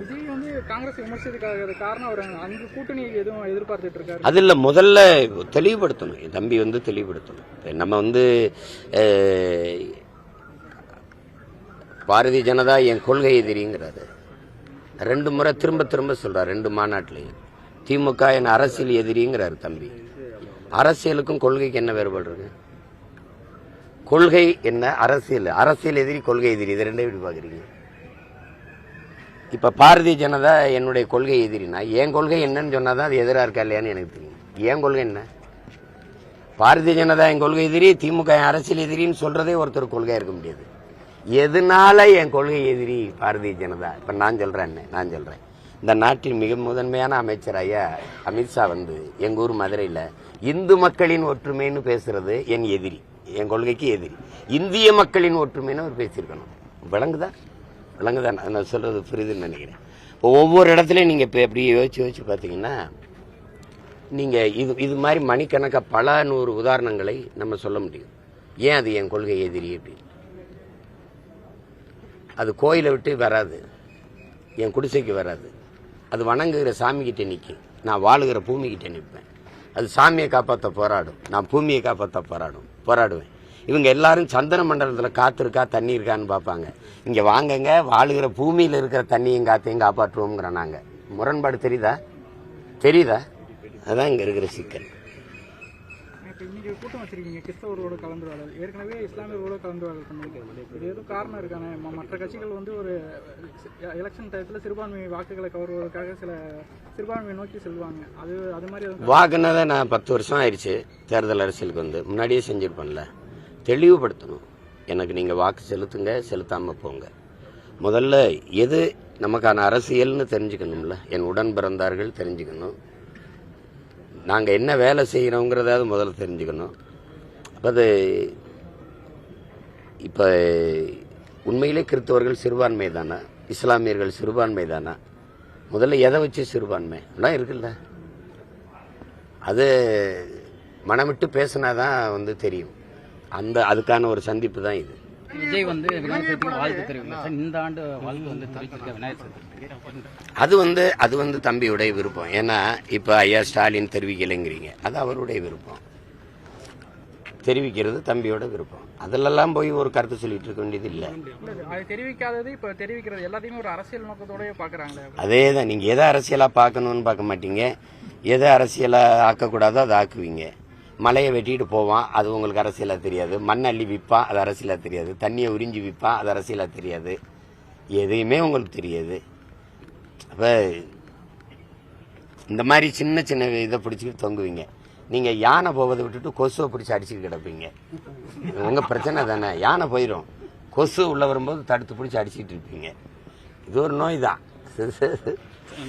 விஜய் வந்து காங்கிரஸ் விமர்சித்ததுக்காக காரணம் அவர் அஞ்சு கூட்டணி எதுவும் எதிர்பார்த்துட்டு இருக்காரு. அதில் முதல்ல தெளிவுபடுத்தணும். என் தம்பி வந்து தெளிவுபடுத்தணும். நம்ம வந்து பாரதிய ஜனதா என் கொள்கை எதிரிங்கிறாரு. ரெண்டு முறை திரும்ப திரும்ப சொல்கிறார் ரெண்டு மாநாட்டிலையும். திமுக என் அரசியல் எதிரிங்கிறாரு தம்பி. அரசியலுக்கும் கொள்கைக்கு என்ன வேறுபாடு இருக்கு? கொள்கை என்ன? அரசியல். அரசியல் எதிரி கொள்கை எதிரி. இது ரெண்டே எப்படி பார்க்குறீங்க இப்போ பாரதிய ஜனதா என்னுடைய கொள்கை எதிரினா என் கொள்கை என்னன்னு சொன்னால் தான் அது எதிராக இருக்கா இல்லையான்னு எனக்கு தெரியும். என் கொள்கை என்ன? பாரதிய ஜனதா என் கொள்கை எதிரி திமுக என் அரசியல் எதிரின்னு சொல்கிறதே ஒருத்தர் கொள்கையாக இருக்க முடியாது. எதனால என் கொள்கை எதிரி பாரதிய ஜனதா? இப்போ நான் சொல்கிறேன் என்ன, நான் சொல்கிறேன் இந்த நாட்டின் மிக முதன்மையான அமைச்சர் ஐயா அமித்ஷா வந்து எங்கள் ஊர் மதுரையில் இந்து மக்களின் ஒற்றுமைன்னு பேசுறது என் எதிரி என் கொள்கைக்கு எதிரி. இந்திய மக்களின் ஒற்றுமைன்னு அவர் பேசியிருக்கணும். விளங்குதா? விளங்குதான் நான் சொல்கிறது புரியுதுன்னு நினைக்கிறேன். இப்போ ஒவ்வொரு இடத்துலையும் நீங்கள் இப்போ எப்படி யோசிச்சு யோசிச்சு பார்த்தீங்கன்னா நீங்கள் இது இது மாதிரி மணிக்கணக்காக பல நூறு உதாரணங்களை நம்ம சொல்ல முடியும். ஏன் அது என் கொள்கை எதிரி அப்படின்னு அது கோயிலை விட்டு வராது. என் குடிசைக்கு வராது. அது வணங்குகிற சாமிக்கிட்ட நிற்கும் நான் வாழுகிற பூமிக்கிட்ட நிற்பேன். அது சாமியை காப்பாற்ற போராடும். நான் பூமியை காப்பாற்ற போராடும். போராடுவேன். இவங்க எல்லாரும் சந்திர மண்டலத்தில் காத்து இருக்கா தண்ணி இருக்கான்னு பார்ப்பாங்க. இங்கே வாங்கங்க வாழுகிற பூமியில் இருக்கிற தண்ணியும் காத்தையும் காப்பாற்றுவோங்கிற நாங்கள் முரண்பாடு தெரியுதா? தெரியுதா? அதான் இங்கே இருக்கிற சிக்கல். இன்னைக்கு கூட்டம் வச்சிருக்கீங்க கிறிஸ்தவர்களோட கலந்துரையாடல் ஏற்கனவே இஸ்லாமியர்களோட கலந்துரையாடல் பண்ணிருக்கீங்க இது எதுவும் காரணம் இருக்கானே. மற்ற கட்சிகள் வந்து ஒரு எலெக்ஷன் டயத்தில் சிறுபான்மை வாக்குகளை கவர்வதற்காக சில சிறுபான்மையை நோக்கி செல்வாங்க. அது அது மாதிரி வாக்குனதை நான் பத்து வருஷம் ஆயிடுச்சு தேர்தல் அரசியலுக்கு வந்து. முன்னாடியே செஞ்சிருப்பேன்ல. தெளிவுபடுத்தணும். எனக்கு நீங்கள் வாக்கு செலுத்துங்க செலுத்தாமல் போங்க. முதல்ல எது நமக்கான அரசியல்னு தெரிஞ்சுக்கணும்ல. என் உடன் பிறந்தார்கள் தெரிஞ்சுக்கணும். நாங்கள் என்ன வேலை செய்கிறோங்கிறதாவது முதல்ல தெரிஞ்சுக்கணும். அப்போ அது இப்போ உண்மையிலே கிறிஸ்தவர்கள் சிறுபான்மை தானே? இஸ்லாமியர்கள் சிறுபான்மை தானா? முதல்ல எதை வச்சு சிறுபான்மை? எல்லாம் இருக்குல்ல. அது மனமிட்டு பேசினாதான் வந்து தெரியும். அந்த அதுக்கான ஒரு சந்திப்பு தான் இது. விஜய் வந்து வாழ்த்து தெரிவிக்கல. இந்த ஆண்டு வாழ்த்து வந்து தெரிவிச்சிருக்க விநாயகர் அது வந்து அது வந்து தம்பியுடைய விருப்பம். ஏன்னா இப்போ ஐயா ஸ்டாலின் தெரிவிக்கலைங்கிறீங்க. அது அவருடைய விருப்பம். தெரிவிக்கிறது தம்பியோட விருப்பம். அதிலெல்லாம் போய் ஒரு கருத்து சொல்லிட்டு இருக்க வேண்டியது இல்லை. அது தெரிவிக்காதது இப்போ தெரிவிக்கிறது எல்லாத்தையுமே ஒரு அரசியல் நோக்கத்தோடய பார்க்குறாங்களே அதே தான் நீங்கள் எதை அரசியலாக பார்க்கணும்னு பார்க்க மாட்டீங்க. எதை அரசியலாக ஆக்கக்கூடாதோ அதை ஆக்குவீங்க. மலையை வெட்டிட்டு போவான் அது உங்களுக்கு அரசியலாக தெரியாது. மண் அள்ளி விற்பான் அது அரசியலாக தெரியாது. தண்ணியை உறிஞ்சி விற்பான் அது அரசியலாக தெரியாது. எதையுமே உங்களுக்கு தெரியாது. அப்போ இந்த மாதிரி சின்ன சின்ன இதை பிடிச்சிக்கிட்டு தொங்குவீங்க. நீங்கள் யானை போவதை விட்டுட்டு கொசுவை பிடிச்சி அடிச்சுட்டு கிடப்பீங்க. உங்கள் பிரச்சனை தானே. யானை போயிடும் கொசு உள்ளே வரும்போது தடுத்து பிடிச்சி அடிச்சிட்டு இருப்பீங்க. இது ஒரு நோய் தான்.